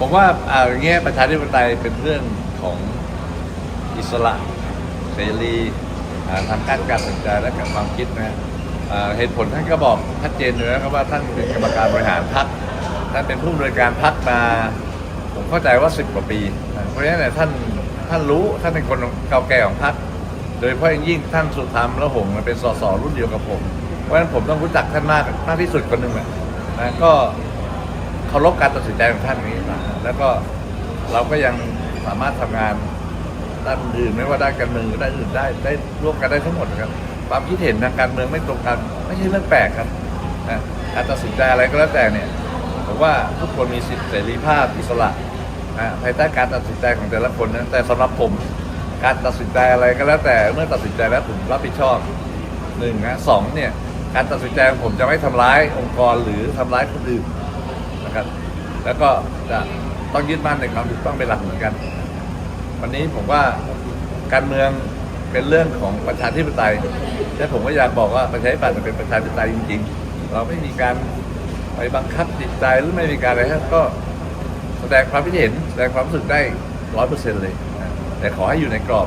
ผมว่าอ่าอย่างเงี้ยประชาธิปไตยเป็นเรื่องของอิสระเสรีทางการการตัดสินใจและการความคิดนะเหตุผลท่านก็บอกชัดเจนเลยนะครับว่าท่านเป็นกรรมการบริหารพรรคท่านเป็นผู้บริการพรรคมา ผมเข้าใจว่าสิบกว่าปี เพราะฉะนั้นเนี่ยท่านท่านรู้ท่านเป็นคนเก่าแก่ของพรรคโดยเฉพาะอย่างยิ่งท่านสุธรรมและหงเป็นสสรุ่นเดียวกับผม เพราะฉะนั้นผมต้องรู้จักท่านมากมากที่สุดคนหนึ่งแหละนะก็ เคารพการตัดสินใจของท่านนี้นะแล้วก็เราก็ยังสามารถทำงานด้านอื่นไม่ว่าด้านการเมืองหรือด้านอื่นได้ได้ร่วมกันได้ทั้งหมดครับ ความคิดเห็นทางการเมืองไม่ตรงกัน ไม่ใช่เรื่องแปลกครับนะการตัดสินใจอะไรก็แล้วแต่เนี่ยผมว่าทุกคนมีสิทธิเสรีภาพอิสระนะภายใต้การตัดสินใจของแต่ละคนนะแต่สำหรับผม การตัดสินใจอะไรก็แล้วแต่เมื่อตัดสินใจแล้วผมรับผิดชอบหนึ่งนะสองเนี่ยการตัดสินใจของผมจะไม่ทำร้ายองค์กรหรือทำร้ายคนอื่น นะครับ แล้วก็จะต้องยึดมั่นในความถูกต้องเป็นหลักเหมือนกัน วันนี้ผมว่าการเมืองเป็นเรื่องของประชาธิปไตยแต่ผมก็อยากบอกว่าประชาธิปไตยมันเป็นประชาธิปไตยจริง ๆ เราไม่มีการไปบังคับจิตใจหรือไม่มีการอะไรครับก็แสดงความคิดเห็นแสดงความรู้สึกได้ร้อยเปอร์เซ็นต์เลย แต่ขอให้อยู่ในกรอบ